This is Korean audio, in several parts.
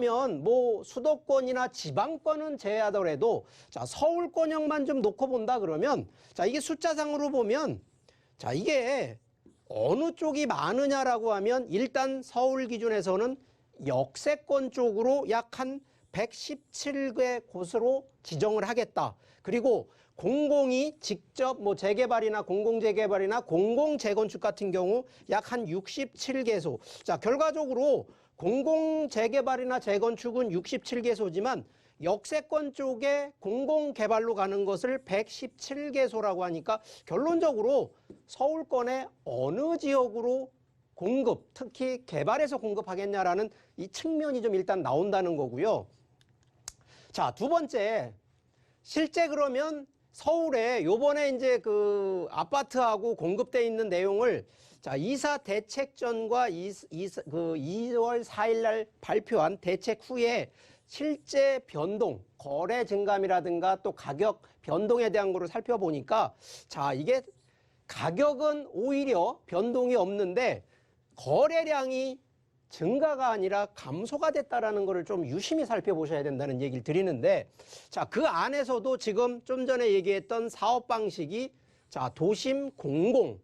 그러면 뭐 수도권이나 지방권은 제외하더라도 자, 서울권역만 좀 놓고 본다 그러면 자, 이게 숫자상으로 보면 자, 이게 어느 쪽이 많으냐라고 하면 일단 서울 기준에서는 역세권 쪽으로 약 한 117개 곳으로 지정을 하겠다. 그리고 공공이 직접 뭐 재개발이나 공공재개발이나 공공재건축 같은 경우 약 한 67개소. 자, 결과적으로 공공 재개발이나 재건축은 67개소지만 역세권 쪽에 공공 개발로 가는 것을 117개소라고 하니까 결론적으로 서울권의 어느 지역으로 공급, 특히 개발해서 공급하겠냐라는 이 측면이 좀 일단 나온다는 거고요. 자, 두 번째. 실제 그러면 서울에 요번에 이제 그 아파트하고 공급돼 있는 내용을 자, 이사 대책전과 이, 이, 그 2월 4일 날 발표한 대책 후에 실제 변동, 거래 증감이라든가 또 가격 변동에 대한 거를 살펴보니까 자, 이게 가격은 오히려 변동이 없는데 거래량이 증가가 아니라 감소가 됐다라는 것을 좀 유심히 살펴보셔야 된다는 얘기를 드리는데 자, 그 안에서도 지금 좀 전에 얘기했던 사업 방식이 자, 도심 공공,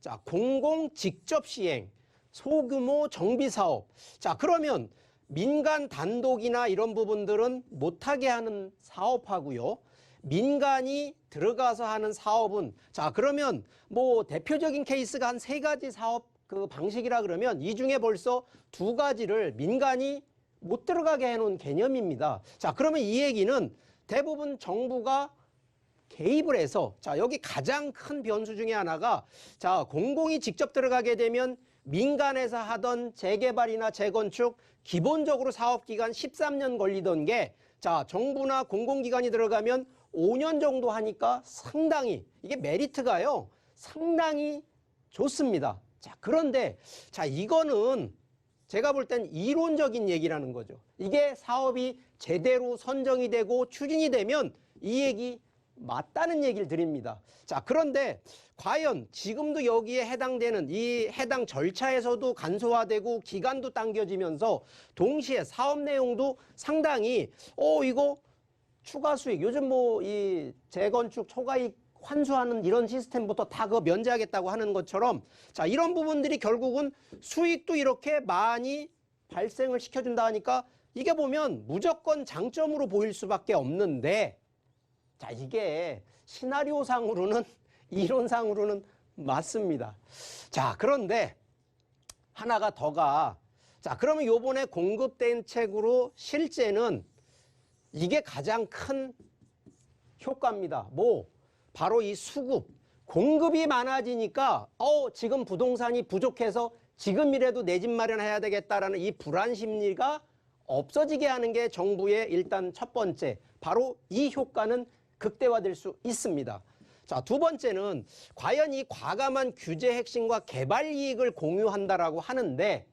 자, 공공 직접 시행, 소규모 정비 사업. 자, 그러면 민간 단독이나 이런 부분들은 못하게 하는 사업하고요. 민간이 들어가서 하는 사업은 자, 그러면 뭐 대표적인 케이스가 한 세 가지 사업 그 방식이라 그러면 이 중에 벌써 두 가지를 민간이 못 들어가게 해놓은 개념입니다. 자, 그러면 이 얘기는 대부분 정부가 개입을 해서 자, 여기 가장 큰 변수 중에 하나가 자, 공공이 직접 들어가게 되면 민간에서 하던 재개발이나 재건축 기본적으로 사업기간 13년 걸리던 게 자, 정부나 공공기관이 들어가면 5년 정도 하니까 상당히 이게 메리트가요. 상당히 좋습니다. 자, 그런데 자, 이거는 제가 볼 땐 이론적인 얘기라는 거죠. 이게 사업이 제대로 선정이 되고 추진이 되면 이 얘기 맞다는 얘기를 드립니다. 자, 그런데 과연 지금도 여기에 해당되는 이 해당 절차에서도 간소화되고 기간도 당겨지면서 동시에 사업 내용도 상당히 어, 이거 추가 수익 요즘 뭐 이 재건축 초과이익 환수하는 이런 시스템부터 다 그거 면제하겠다고 하는 것처럼 자 이런 부분들이 결국은 수익도 이렇게 많이 발생을 시켜준다 하니까 이게 보면 무조건 장점으로 보일 수밖에 없는데 자 이게 시나리오상으로는 이론상으로는 맞습니다. 자 그런데 하나가 더가 자 그러면 요번에 공급된 책으로 실제는 이게 가장 큰 효과입니다. 뭐 바로 이 수급 공급이 많아지니까 어 지금 부동산이 부족해서 지금이라도 내 집 마련해야 되겠다라는 이 불안 심리가 없어지게 하는 게 정부의 일단 첫 번째 바로 이 효과는 극대화될 수 있습니다. 자, 두 번째는 과연 이 과감한 규제 핵심과 개발 이익을 공유한다라고 하는데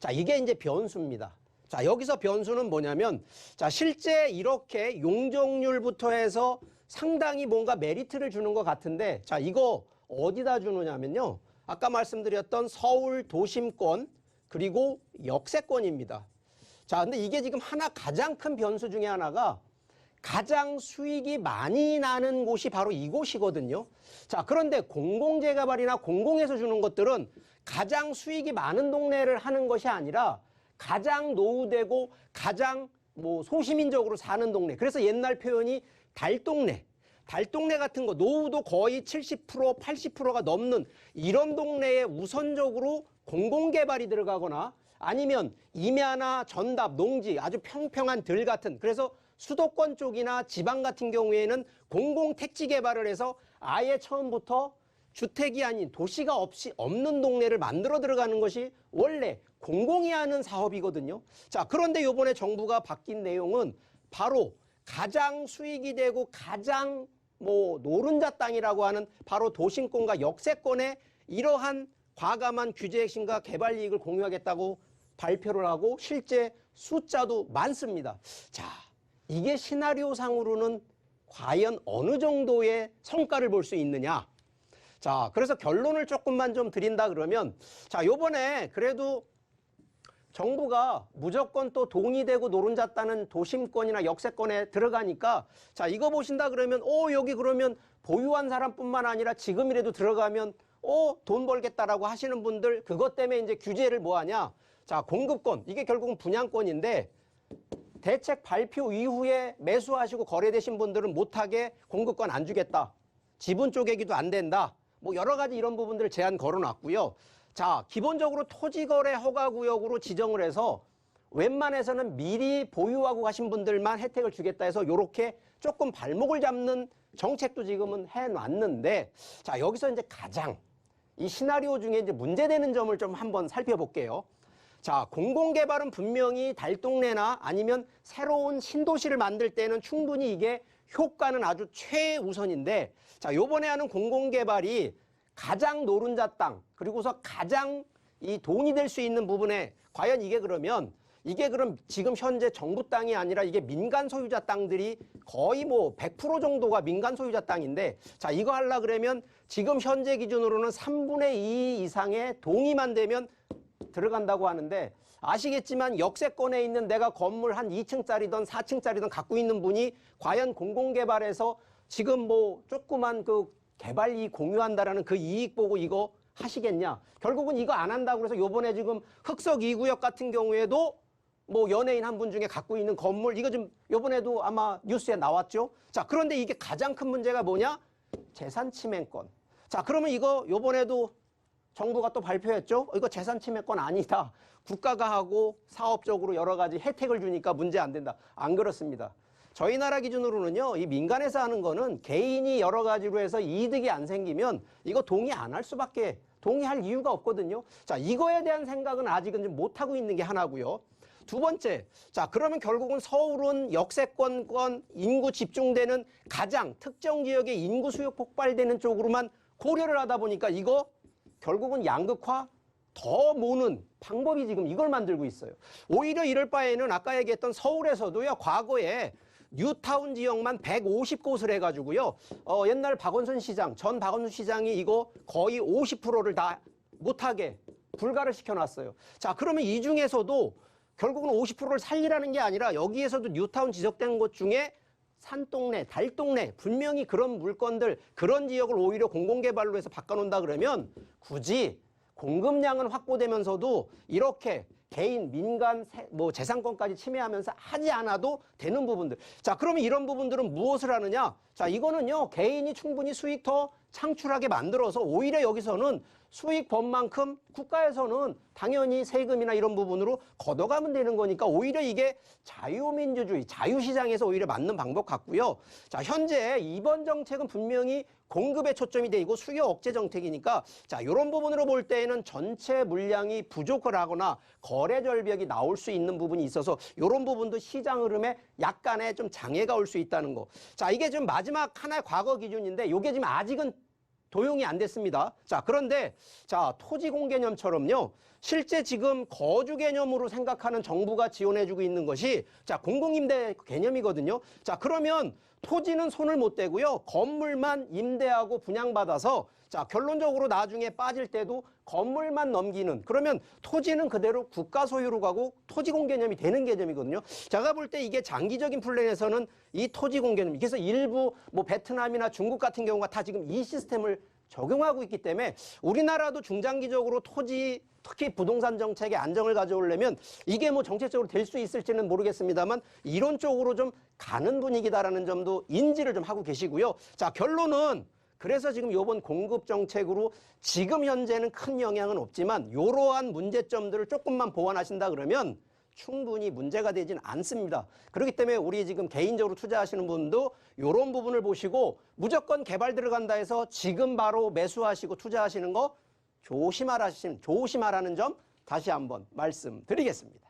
자, 이게 이제 변수입니다. 자, 여기서 변수는 뭐냐면 자, 실제 이렇게 용적률부터 해서 상당히 뭔가 메리트를 주는 것 같은데 자, 이거 어디다 주느냐면요. 아까 말씀드렸던 서울 도심권 그리고 역세권입니다. 자, 근데 이게 지금 하나 가장 큰 변수 중에 하나가 가장 수익이 많이 나는 곳이 바로 이곳이거든요. 자, 그런데 공공재개발이나 공공에서 주는 것들은 가장 수익이 많은 동네를 하는 것이 아니라 가장 노후되고 가장 뭐 소시민적으로 사는 동네. 그래서 옛날 표현이 달동네. 달동네 같은 거 노후도 거의 70% 80%가 넘는 이런 동네에 우선적으로 공공개발이 들어가거나 아니면 임야나 전답, 농지 아주 평평한 들 같은 그래서 수도권 쪽이나 지방 같은 경우에는 공공 택지 개발을 해서 아예 처음부터 주택이 아닌 도시가 없이 없는 동네를 만들어 들어가는 것이 원래 공공이 하는 사업이거든요. 자, 그런데 요번에 정부가 바뀐 내용은 바로 가장 수익이 되고 가장 뭐 노른자 땅이라고 하는 바로 도심권과 역세권의 이러한 과감한 규제 핵심과 개발 이익을 공유하겠다고 발표를 하고 실제 숫자도 많습니다. 자, 이게 시나리오상으로는 과연 어느 정도의 성과를 볼 수 있느냐? 자, 그래서 결론을 조금만 좀 드린다 그러면 자, 요번에 그래도 정부가 무조건 또 돈이 되고 노른자 따는 도심권이나 역세권에 들어가니까 자 이거 보신다 그러면 오 여기 그러면 보유한 사람뿐만 아니라 지금이라도 들어가면 오 돈 벌겠다라고 하시는 분들 그것 때문에 이제 규제를 뭐하냐 자 공급권 이게 결국은 분양권인데 대책 발표 이후에 매수하시고 거래되신 분들은 못하게 공급권 안 주겠다. 지분 쪼개기도 안 된다. 뭐 여러 가지 이런 부분들을 제한 걸어놨고요. 자, 기본적으로 토지거래 허가구역으로 지정을 해서 웬만해서는 미리 보유하고 가신 분들만 혜택을 주겠다 해서 요렇게 조금 발목을 잡는 정책도 지금은 해놨는데 자, 여기서 이제 가장 이 시나리오 중에 이제 문제되는 점을 좀 한번 살펴볼게요. 자, 공공개발은 분명히 달동네나 아니면 새로운 신도시를 만들 때는 충분히 이게 효과는 아주 최우선인데, 자, 요번에 하는 공공개발이 가장 노른자 땅, 그리고서 가장 이 돈이 될 수 있는 부분에 과연 이게 그러면 이게 그럼 지금 현재 정부 땅이 아니라 이게 민간 소유자 땅들이 거의 뭐 100% 정도가 민간 소유자 땅인데 자 이거 하려 그러면 지금 현재 기준으로는 3분의 2 이상의 동의만 되면 들어간다고 하는데 아시겠지만 역세권에 있는 내가 건물 한 2층짜리든 4층짜리든 갖고 있는 분이 과연 공공개발에서 지금 뭐 조그만 그 개발 이익 공유한다라는 그 이익 보고 이거 하시겠냐? 결국은 이거 안 한다고 그래서 요번에 지금 흑석 2구역 같은 경우에도 뭐 연예인 한 분 중에 갖고 있는 건물 이거 좀 요번에도 아마 뉴스에 나왔죠. 자, 그런데 이게 가장 큰 문제가 뭐냐? 재산 침해권. 자, 그러면 이거 요번에도 정부가 또 발표했죠. 어, 이거 재산 침해권 아니다. 국가가 하고 사업적으로 여러 가지 혜택을 주니까 문제 안 된다. 안 그렇습니다. 저희 나라 기준으로는요, 이 민간에서 하는 거는 개인이 여러 가지로 해서 이득이 안 생기면 이거 동의 안 할 수밖에 동의할 이유가 없거든요. 자, 이거에 대한 생각은 아직은 좀 못하고 있는 게 하나고요. 두 번째, 자, 그러면 결국은 서울은 역세권권 인구 집중되는 가장 특정 지역의 인구 수요 폭발되는 쪽으로만 고려를 하다 보니까 이거 결국은 양극화 더 모는 방법이 지금 이걸 만들고 있어요. 오히려 이럴 바에는 아까 얘기했던 서울에서도요, 과거에 뉴타운 지역만 150곳을 해가지고요, 어, 옛날 박원순 시장, 전 박원순 시장이 이거 거의 50%를 다 못하게 불가를 시켜놨어요. 자, 그러면 이 중에서도 결국은 50%를 살리라는 게 아니라 여기에서도 뉴타운 지적된 곳 중에 산동네, 달동네 분명히 그런 물건들 그런 지역을 오히려 공공개발로 해서 바꿔놓는다 그러면 굳이 공급량은 확보되면서도 이렇게 개인, 민간, 세- 뭐 재산권까지 침해하면서 하지 않아도 되는 부분들. 자, 그러면 이런 부분들은 무엇을 하느냐? 자, 이거는요, 개인이 충분히 수익 더 창출하게 만들어서 오히려 여기서는 수익 법만큼 국가에서는 당연히 세금이나 이런 부분으로 걷어가면 되는 거니까 오히려 이게 자유민주주의, 자유시장에서 오히려 맞는 방법 같고요. 자, 현재 이번 정책은 분명히 공급에 초점이 돼 있고 수요 억제 정책이니까 자, 이런 부분으로 볼 때에는 전체 물량이 부족을 하거나 거래 절벽이 나올 수 있는 부분이 있어서 이런 부분도 시장 흐름에 약간의 좀 장애가 올 수 있다는 거. 자, 이게 지금 마지막 하나의 과거 기준인데 이게 지금 아직은 도용이 안 됐습니다. 자, 그런데 자, 토지 공개념처럼요. 실제 지금 거주 개념으로 생각하는 정부가 지원해 주고 있는 것이 자, 공공임대 개념이거든요. 자, 그러면 토지는 손을 못 대고요. 건물만 임대하고 분양받아서 자, 결론적으로 나중에 빠질 때도 건물만 넘기는 그러면 토지는 그대로 국가 소유로 가고 토지 공개념이 되는 개념이거든요. 제가 볼 때 이게 장기적인 플랜에서는 이 토지 공개념 그래서 일부 뭐 베트남이나 중국 같은 경우가 다 지금 이 시스템을 적용하고 있기 때문에 우리나라도 중장기적으로 토지 특히 부동산 정책에 안정을 가져오려면 이게 뭐 정책적으로 될 수 있을지는 모르겠습니다만 이런 쪽으로 좀 가는 분위기다라는 점도 인지를 좀 하고 계시고요. 자, 결론은 그래서 지금 요번 공급 정책으로 지금 현재는 큰 영향은 없지만 이러한 문제점들을 조금만 보완하신다 그러면 충분히 문제가 되진 않습니다. 그렇기 때문에 우리 지금 개인적으로 투자하시는 분도 이런 부분을 보시고 무조건 개발 들어간다 해서 지금 바로 매수하시고 투자하시는 거 조심하라신 조심하라는 점 다시 한번 말씀드리겠습니다.